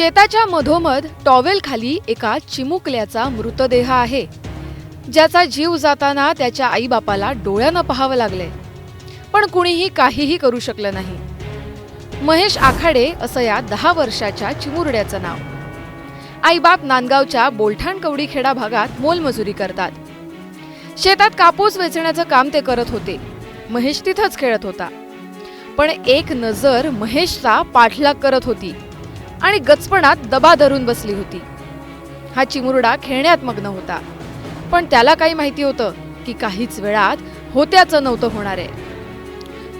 शेताच्या मधोमध टॉवेल खाली एका चिमुकल्याचा मृतदेह आहे. ज्याचा जीव जाताना त्याच्या आईबापाला डोळ्यानं पाहावं लागले पण कुणीही काहीही करू शकलं नाही. महेश आखाडे असं या दहा वर्षाच्या चिमुरड्याचं नाव. आईबाप नांदगावच्या बोलठाण कवडीखेडा भागात मोलमजुरी करतात. शेतात कापूस वेचण्याचं काम ते करत होते. महेश तिथंच खेळत होता. पण एक नजर महेशचा पाठलाग करत होती. आणि गचपणात दबा धरून बसली होती. हा चिमुरडा खेळण्यात मग्न होता. पण त्याला काही माहिती होतं की काहीच वेळात होत्याचं नव्हतं होणार. आहे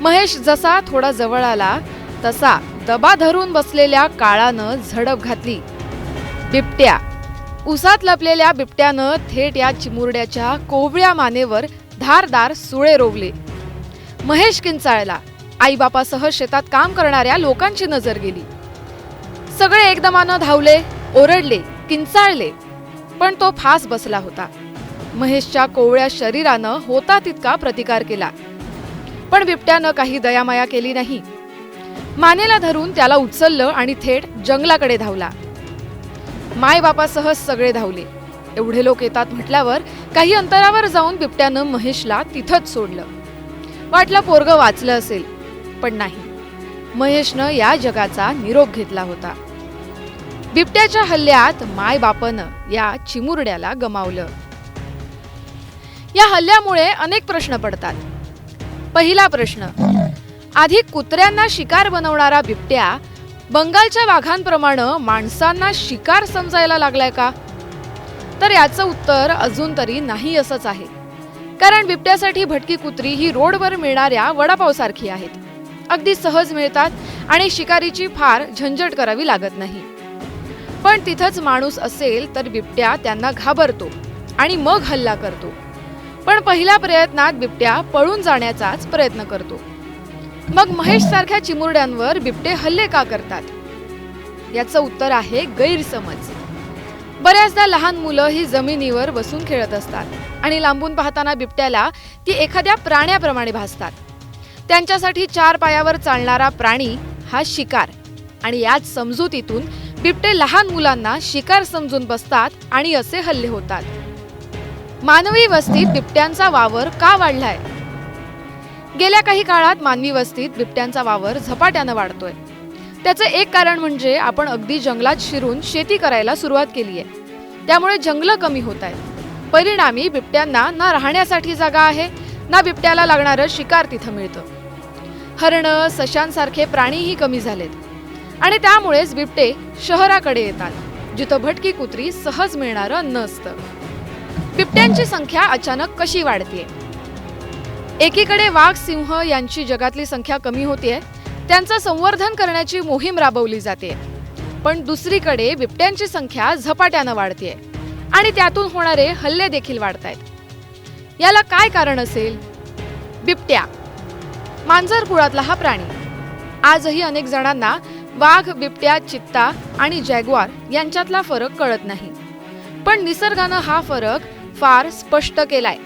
महेश जसा थोडा जवळ आला तसा दबा धरून बसलेल्या काळानं झडप घातली. बिबट्या. उसात लपलेल्या बिबट्यानं थेट या चिमुरड्याच्या कोवळ्या मानेवर धारदार सुळे रोवले. महेश किंचाळला. आईबापासह शेतात काम करणाऱ्या लोकांची नजर गेली. सगळे एकदमानं धावले ओरडले किंचाळले. पण तो फास बसला होता. महेशच्या कोवळ्या शरीरानं होता तितका प्रतिकार केला. पण बिबट्यानं काही दयामाया केली नाही. मानेला धरून त्याला उचललं आणि थेट जंगलाकडे धावला. मायबापासह सगळे धावले. एवढे लोक येतात म्हटल्यावर काही अंतरावर जाऊन बिबट्यानं महेशला तिथंच सोडलं. वाटलं पोरग वाचलं असेल पण नाही. महेशनं या जगाचा निरोप घेतला होता. बिबट्याच्या हल्ल्यात मायबापानं या चिमुरड्याला गमावलं. या हल्ल्यामुळे अनेक प्रश्न पडतात. पहिला प्रश्न आधी कुत्र्यांना शिकार बनवणारा बिबट्या बंगालच्या वाघांप्रमाणे माणसांना शिकार समजायला लागलाय का? तर याचं उत्तर अजून तरी नाही असंच आहे. कारण बिबट्यासाठी भटकी कुत्री ही रोडवर मिळणाऱ्या वडापावसारखी आहेत. अगदी सहज मिळतात आणि शिकारीची फार झंझट करावी लागत नाही. पण तिथंच माणूस असेल तर बिबट्या त्यांना घाबरतो आणि मग हल्ला करतो. पण पहिल्या प्रयत्नात बिबट्या पळून जाण्याचाच प्रयत्न करतो. मग महेश सारख्या चिमुरड्यांवर बिबटे हल्ले का करतात? याचं उत्तर आहे गैरसमज. बऱ्याचदा लहान मुलं ही जमिनीवर बसून खेळत असतात आणि लांबून पाहताना बिबट्याला ती एखाद्या प्राण्याप्रमाणे भासतात. त्यांच्यासाठी चार पायावर चालणारा प्राणी हा शिकार आणि याच समजुतीतून बिबटे लहान मुलांना शिकार समजून बसतात आणि असे हल्ले होतात. मानवी वस्तीत बिबट्यांचा वावर का वाढलाय? गेल्या काही काळात मानवी वस्तीत बिबट्यांचा वावर झपाट्यानं वाढतोय. त्याचं एक कारण म्हणजे आपण अगदी जंगलात शिरून शेती करायला सुरुवात केली आहे. त्यामुळे जंगलं कमी होत आहेत. परिणामी बिबट्यांना ना राहण्यासाठी जागा आहे ना बिबट्याला लागणारं शिकार तिथं मिळतं. हरणं सशांसारखे प्राणीही कमी झालेत. आणि त्यामुळेच बिबटे शहराकडे येतात जिथं भटकी कुत्री सहज मिळणारं अन्न असतं बिबट्यांची संख्या अचानक कशी वाढते एकीकडे वाघ सिंह यांची जगातली संख्या कमी होतीये त्यांचं संवर्धन करण्याची मोहीम राबवली जाते पण दुसरीकडे बिबट्यांची संख्या झपाट्यानं वाढते आणि त्यातून होणारे हल्ले देखील वाढत आहेत याला काय कारण असेल? बिबट्या. मांजर कुळातला हा प्राणी. आजही अनेक जणांना वाघ बिबट्या चित्ता आणि जॅग्वार यांच्यातला फरक कळत नाही. पण निसर्गानं हा फरक फार स्पष्ट केलाय.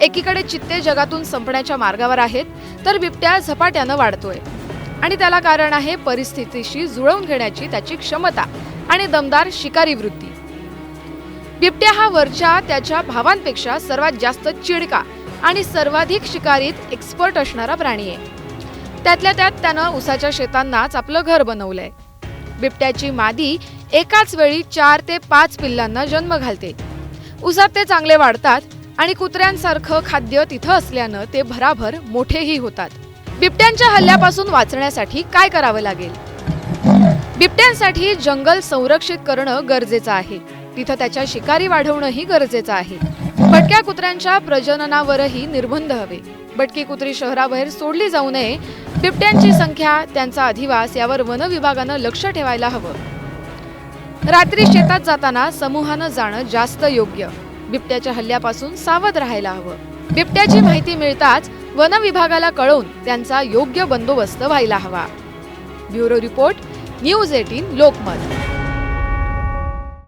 एकीकडे चित्ते जगातून संपण्याच्या मार्गावर आहेत तर बिबट्या झपाट्यानं वाढतोय. आणि त्याला कारण आहे परिस्थितीशी जुळवून घेण्याची त्याची क्षमता आणि दमदार शिकारी वृत्ती. बिबट्या हा वरच्या त्याच्या भावांपेक्षा सर्वात जास्त चिडका आणि सर्वाधिक शिकारीत एक्सपर्ट असणारा प्राणी आहे. त्यातल्या त्यात त्यानं उसाच्या शेतांनाच आपलं घर बनवलंय. बिबट्याची मादी एकाच वेळी चार ते पाच पिल्लांना जन्म घालते. उसात ते चांगले वाढतात आणि कुत्र्यांसारखं खाद्य तिथं असल्यानं ते भराभर मोठेही होतात. बिबट्यांच्या हल्ल्यापासून वाचण्यासाठी काय करावं लागेल? बिबट्यांसाठी जंगल संरक्षित करणं गरजेचं आहे. तिथं त्याच्या शिकारी वाढवणंही गरजेचं आहे. भटक्या कुत्र्यांच्या प्रजननावरही निर्बंध हवे. भटकी कुत्री शहराबाहेर सोडली जाऊ नये बिबट्यांची संख्या त्यांचा अधिवास यावर वन विभागानं लक्ष ठेवायला हवं. रात्री शेतात जाताना समूहानं जाणं जास्त योग्य. बिबट्याच्या हल्ल्यापासून सावध राहायला हवं. बिबट्याची माहिती मिळताच वन विभागाला कळवून त्यांचा योग्य बंदोबस्त व्हायला हवा. Bureau report news eighteen Lokmat.